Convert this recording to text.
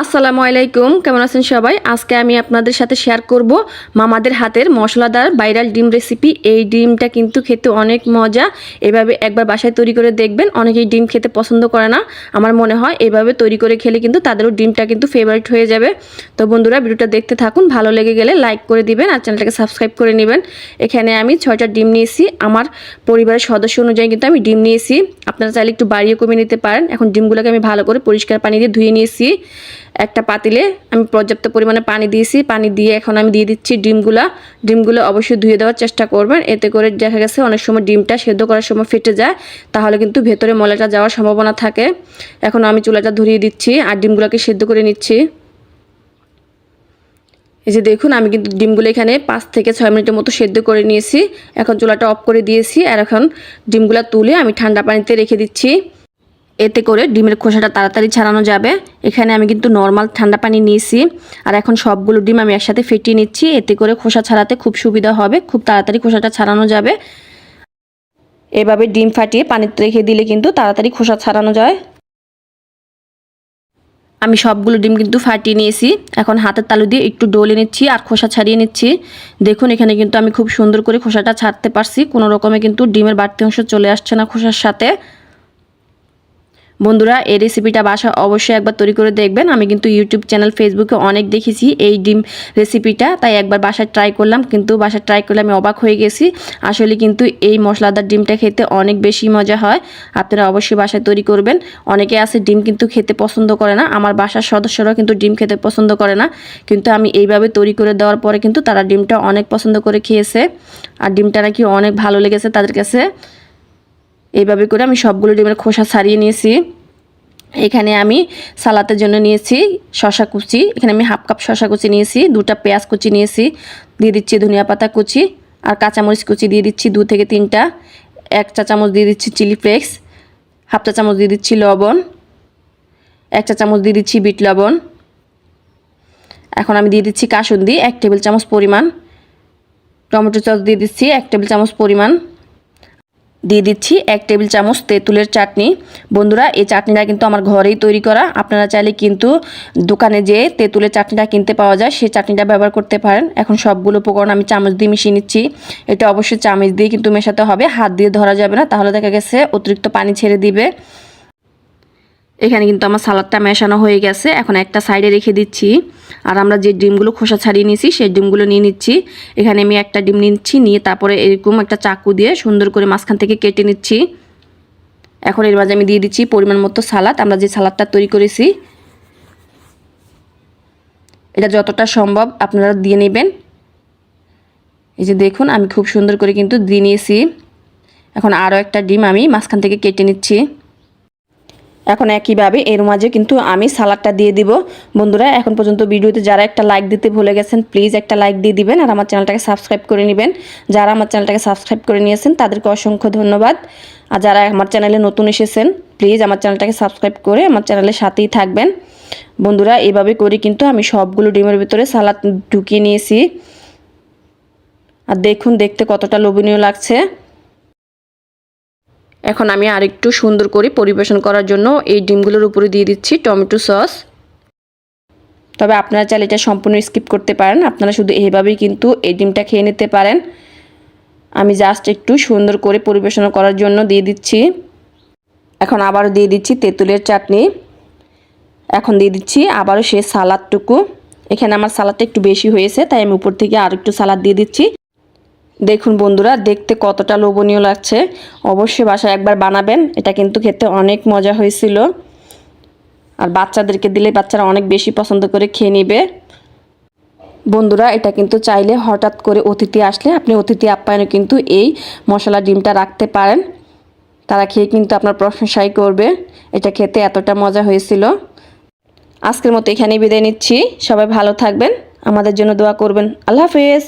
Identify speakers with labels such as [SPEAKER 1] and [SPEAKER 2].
[SPEAKER 1] আসসালামু আলাইকুম, কেমন আছেন সবাই? আজকে আমি আপনাদের সাথে শেয়ার করব মামাদের হাতের মশলাদার ভাইরাল ডিম রেসিপি এই ডিমটা কিন্তু খেতে অনেক মজা। এভাবে একবার বাসায় তৈরি করে দেখবেন, অনেকেই ডিম খেতে পছন্দ করে না। আমার মনে হয় এভাবে তৈরি করে খেলে কিন্তু তাদেরও ডিমটা কিন্তু ফেভারিট হয়ে যাবে। তো বন্ধুরা, ভিডিওটা দেখতে থাকুন, ভালো লেগে গেলে লাইক করে দিবেন আর চ্যানেলটাকে সাবস্ক্রাইব করে নেবেন। এখানে আমি ছয়টা ডিম নিয়েছি। আমার পরিবারের সদস্য অনুযায়ী কিন্তু আমি ডিম নিয়েছি। আপনারা চাইলে একটু বাড়িয়ে কমিয়ে নিতে পারেন। এখন ডিমগুলোকে আমি ভালো করে পরিষ্কার পানি দিয়ে ধুয়ে নিয়েছি। একটা পাতিলে আমি পর্যাপ্ত পরিমাণে পানি দিয়েছি। পানি দিয়ে এখন আমি দিয়ে দিচ্ছি ডিমগুলা। ডিমগুলো অবশ্যই ধুয়ে দেওয়ার চেষ্টা করবেন। এতে করে দেখা গেছে অনেক সময় ডিমটা সেদ্ধ করার সময় ফেটে যায়। তাহলে কিন্তু ভেতরে ময়লাটা যাওয়ার সম্ভাবনা থাকে। এখন আমি চুলাটা ধরিয়ে দিচ্ছি আর ডিমগুলোকে সেদ্ধ করে নিচ্ছি। এই যে দেখুন, আমি কিন্তু ডিমগুলো এখানে পাঁচ থেকে ছয় মিনিটের মতো সেদ্ধ করে নিয়েছি। এখন চুলাটা অফ করে দিয়েছি আর এখন ডিমগুলো তুলে আমি ঠান্ডা পানিতে রেখে দিচ্ছি। এতে করে ডিমের খোসাটা তাড়াতাড়ি ছাড়ানো যাবে। এখানে আমি কিন্তু নর্মাল ঠান্ডা পানি নিয়েছি আর এখন সবগুলো ডিম আমি একসাথে ফেটিয়ে নিচ্ছি। এতে করে খোসা ছাড়াতে খুব সুবিধা হবে, খুব তাড়াতাড়ি খোসাটা ছাড়ানো যাবে। এভাবে ডিম ফাটিয়ে পানিতে রেখে দিলে কিন্তু তাড়াতাড়ি খোসা ছাড়ানো যায়। আমি সবগুলো ডিম কিন্তু ফাটিয়ে নিয়েছি। এখন হাতের তালু দিয়ে একটু ডলে নিচ্ছি আর খোসা ছাড়িয়ে নিচ্ছি। দেখুন, এখানে কিন্তু আমি খুব সুন্দর করে খোসাটা ছাড়তে পারছি। কোনো রকমে কিন্তু ডিমের বাড়তি অংশ চলে আসছে না খোসার সাথে। বন্ধুরা, এই রেসিপিটা বাসা অবশ্যই একবার তৈরি করে দেখবেন। আমি কিন্তু ইউটিউব চ্যানেল ফেসবুকে অনেক দেখেছি এই ডিম রেসিপিটা তাই একবার বাসায় ট্রাই করলাম। কিন্তু বাসায় ট্রাই করলে আমি অবাক হয়ে গেছি। আসলে কিন্তু এই মশলাদার ডিমটা খেতে অনেক বেশি মজা হয়। আপনারা অবশ্যই বাসায় তৈরি করবেন। অনেকে আছে ডিম কিন্তু খেতে পছন্দ করে না। আমার বাসার সদস্যরাও কিন্তু ডিম খেতে পছন্দ করে না। কিন্তু আমি এইভাবে তৈরি করে দেওয়ার পরে কিন্তু তারা ডিমটা অনেক পছন্দ করে খেয়েছে। আর ডিমটা নাকি অনেক ভালো লেগেছে তাদের কাছে। এইভাবে করে আমি সবগুলো ডিমের খোসা ছাড়িয়ে নিয়েছি। এখানে আমি সালাতের জন্য নিয়েছি শশা কুচি, এখানে আমি হাফ কাপ শশা কুচি নিয়েছি, দুটা পেঁয়াজ কুচি নিয়েছি, দিয়ে দিচ্ছি ধনিয়া পাতা কুচি আর কাঁচামরিচ কুচি দিয়ে দিচ্ছি দু থেকে তিনটা, এক চা চামচ দিয়ে দিচ্ছি চিলি ফ্লেক্স, হাফ চা চামচ দিয়ে দিচ্ছি লবণ, এক চা চামচ দিয়ে দিচ্ছি বিট লবণ। এখন আমি দিয়ে দিচ্ছি কাসুন্দি এক টেবিল চামচ পরিমাণ, টমেটো সস দিয়ে দিচ্ছি এক টেবিল চামচ পরিমাণ। দিয়ে দিচ্ছি এক টেবিল চামচ তেঁতুলের চাটনি। বন্ধুরা, এই চাটনিটা কিন্তু আমার ঘরেই তৈরি করা। আপনারা চাইলে কিন্তু দোকানে যে তেঁতুলের চাটনিটা কিনতে পাওয়া যায়। সেই চাটনিটা ব্যবহার করতে পারেন। এখন সবগুলো উপকরণ আমি চামচ দিয়ে মিশিয়ে নিচ্ছি। এটা অবশ্যই চামচ দিয়ে কিন্তু মেশাতে হবে। হাত দিয়ে ধরা যাবে না। তাহলে দেখা গেছে অতিরিক্ত পানি ছেড়ে দিবে। এখানে কিন্তু আমার সালাদটা মেশানো হয়ে গেছে। এখন একটা সাইডে রেখে দিচ্ছি। আর আমরা যে ডিমগুলো খোসা ছাড়িয়ে নিয়েছি, সেই ডিমগুলো নিয়ে নিচ্ছি। এখানে আমি একটা ডিম নিচ্ছি, নিয়ে তারপরে এরকম একটা চাকু দিয়ে সুন্দর করে মাঝখান থেকে কেটে নিচ্ছি। এখন এর মাঝে আমি দিয়ে দিচ্ছি পরিমাণ মতো সালাদ। আমরা যে সালাদটা তৈরি করেছি, এটা যতটা সম্ভব আপনারা দিয়ে নেবেন। এই যে দেখুন, আমি খুব সুন্দর করে কিন্তু দিয়ে নিয়েছি। এখন আরও একটা ডিম আমি মাঝখান থেকে কেটে নিচ্ছি। এখন একইভাবে এর মাঝে কিন্তু আমি সালাডটা দিয়ে দিব। বন্ধুরা, এখন পর্যন্ত ভিডিওতে যারা একটা লাইক দিতে ভুলে গেছেন প্লিজ একটা লাইক দিয়ে দিবেন আর আমার চ্যানেলটাকে সাবস্ক্রাইব করে নেবেন। যারা আমার চ্যানেলটাকে সাবস্ক্রাইব করে নিয়েছেন, তাদেরকে অসংখ্য ধন্যবাদ। আর যারা আমার চ্যানেলে নতুন এসেছেন প্লিজ আমার চ্যানেলটাকে সাবস্ক্রাইব করে আমার চ্যানেলের সাথেই থাকবেন। বন্ধুরা, এভাবে করে কিন্তু আমি সবগুলো ডিমের ভিতরে সালাদ ঢুকিয়ে নিয়েছি। আর দেখুন, দেখতে কতটা লোভনীয় লাগছে। এখন আমি আরেকটু সুন্দর করে পরিবেশন করার জন্য এই ডিমগুলোর উপরে দিয়ে দিচ্ছি টমেটো সস। তবে আপনারা চাইলে এটা সম্পূর্ণ স্কিপ করতে পারেন, আপনারা শুধু এইভাবেই কিন্তু এই ডিমটা খেয়ে নিতে পারেন। আমি জাস্ট একটু সুন্দর করে পরিবেশন করার জন্য দিয়ে দিচ্ছি। এখন আবারও দিয়ে দিচ্ছি তেঁতুলের চাটনি। এখন দিয়ে দিচ্ছি আবারও সে সালাদটুকু। এখানে আমার সালাদটা একটু বেশি হয়েছে, তাই আমি উপর থেকে আর একটু সালাদ দিয়ে দিচ্ছি। দেখুন বন্ধুরা, দেখতে কতটা লোভনীয় লাগছে। অবশ্যই বাসায় একবার বানাবেন, এটা কিন্তু খেতে অনেক মজা হয়েছিল। আর বাচ্চাদেরকে দিলে বাচ্চারা অনেক বেশি পছন্দ করে খেয়ে নেবে। বন্ধুরা, এটা কিন্তু চাইলে হঠাৎ করে অতিথি আসলে আপনি অতিথি আপ্যায়নে কিন্তু এই মশলা ডিমটা রাখতে পারেন। তারা খেয়ে কিন্তু আপনার প্রশংসাই করবে। এটা খেতে এতটা মজা হয়েছিল। আজকের মতো এখানেই বিদায় নিচ্ছি। সবাই ভালো থাকবেন। আমাদের জন্য দোয়া করবেন। আল্লাহ হাফেজ।